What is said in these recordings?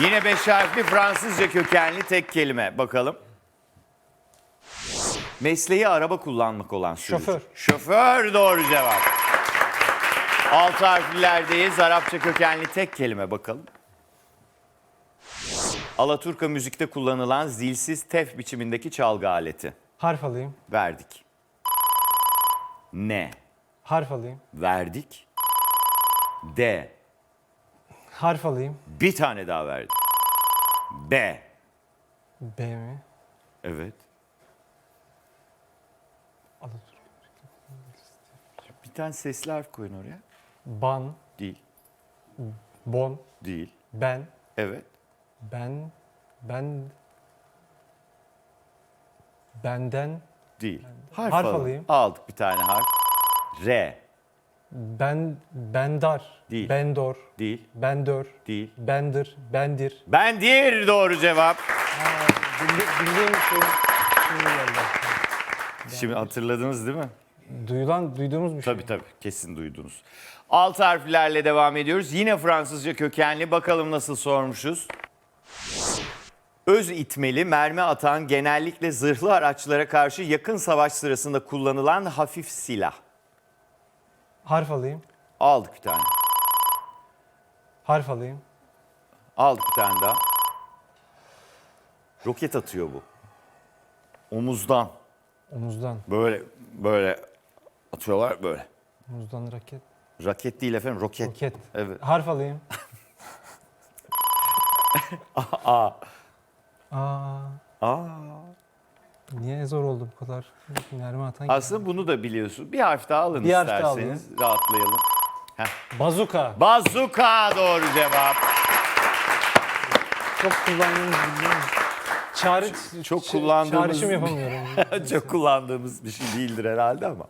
Yine beş harfli Fransızca kökenli tek kelime. Bakalım. Mesleği araba kullanmak olan sürücü. Şoför. Şoför doğru cevap. Altı harflilerdeyiz. Arapça kökenli tek kelime bakalım. Alaturka müzikte kullanılan zilsiz tef biçimindeki çalgı aleti. Harf alayım. Verdik. Ne? Harf alayım. Verdik. D. Harf alayım. Bir tane daha verdik. B. B mi? Evet. Bir tane sesli harf koyun oraya. Ban. Değil. Bon. Değil. Ben. Evet. Ben. Ben. Benden. Değil. Harf, Harf alalım. alayım. Aldık bir tane harf. R. Ben. Bendar. Değil. Bendor. Değil. Bendör. Değil. Bendir. Bendir. Bendir doğru cevap. Bildi, bildiğim şey. Geldi. Şimdi hatırladınız değil mi? Duyulan, duyduğumuz bir şey. Tabii tabii kesin duydunuz. Alt harflerle devam ediyoruz. Yine Fransızca kökenli. Bakalım nasıl sormuşuz. Öz itmeli mermi atan genellikle zırhlı araçlara karşı yakın savaş sırasında kullanılan hafif silah. Harf alayım. Aldık bir tane. Harf alayım. Aldık bir tane daha. Roket atıyor bu. Omuzdan. Omuzdan. Böyle böyle atıyorlar böyle. Omuzdan raket. Raket değil efendim roket. Roket. Evet. Harf alayım. A. Aa. Aa. Niye zor oldu bu kadar? Mermi atan. Aslında bunu da biliyorsun. Bir harf daha alın Bir harf daha isterseniz. Rahatlayalım. Bazuka. Bazuka doğru cevap. Çok kullandığımız bildiğimiz. Çağrı, çok ç- kullandığımız- Çağrışım yapamıyorum. Çok kullandığımız bir şey değildir herhalde ama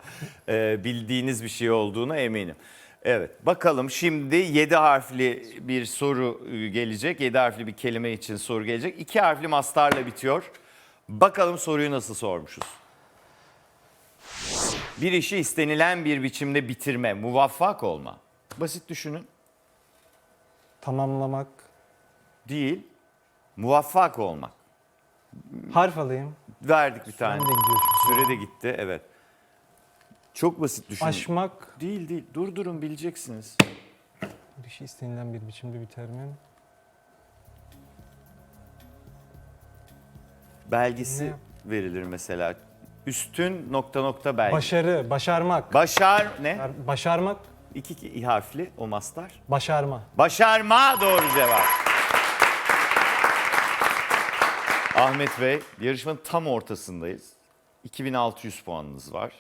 e, bildiğiniz bir şey olduğuna eminim. Evet bakalım şimdi 7 harfli bir soru e, gelecek. 7 harfli bir kelime için soru gelecek. 2 harfli mastarla bitiyor. Bakalım soruyu nasıl sormuşuz. Bir işi istenilen bir biçimde bitirme, muvaffak olma. Basit düşünün. Tamamlamak. Değil, muvaffak olmak. Harf alayım. Verdik bir tane. de gidiyor çünkü. Süre de gitti, evet. Çok basit düşünün. Aşmak. Değil değil. Durdurun bileceksiniz. Bir şey istenilen bir biçimde biter mi? Belgesi verilir mesela. Üstün nokta nokta belge. Başarı. Başarmak. Başar ne? Başar- Başarmak. İki, iki harfli o mastar. Başarma. Başarma doğru cevap. Ahmet Bey, yarışmanın tam ortasındayız. 2600 puanınız var.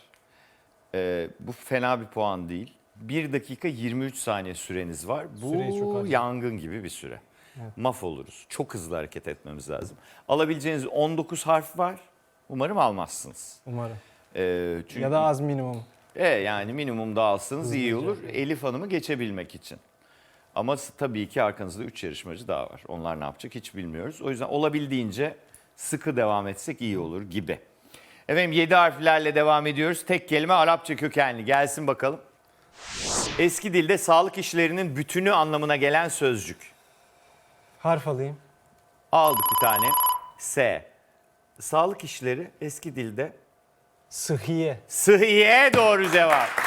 Ee, bu fena bir puan değil. 1 dakika 23 saniye süreniz var. Süreyi çok Bu harcadım. yangın gibi bir süre. Mahvoluruz. Çok hızlı hareket etmemiz lazım. Alabileceğiniz 19 harf var. Umarım almazsınız. Umarım. Ee, çünkü Ya da az minimum. e, yani minimumda alsanız iyi olur. Elif Hanım'ı geçebilmek için. Ama tabii ki arkanızda 3 yarışmacı daha var. Onlar ne yapacak hiç bilmiyoruz. O yüzden olabildiğince sıkı devam etsek iyi olur gibi. Efendim 7 harflerle devam ediyoruz. Tek kelime Arapça kökenli. Gelsin bakalım. Eski dilde sağlık işlerinin bütünü anlamına gelen sözcük. Harf alayım. Aldık bir tane. S. Sağlık işleri eski dilde Sıhhiye. Sıhhiye doğru cevap.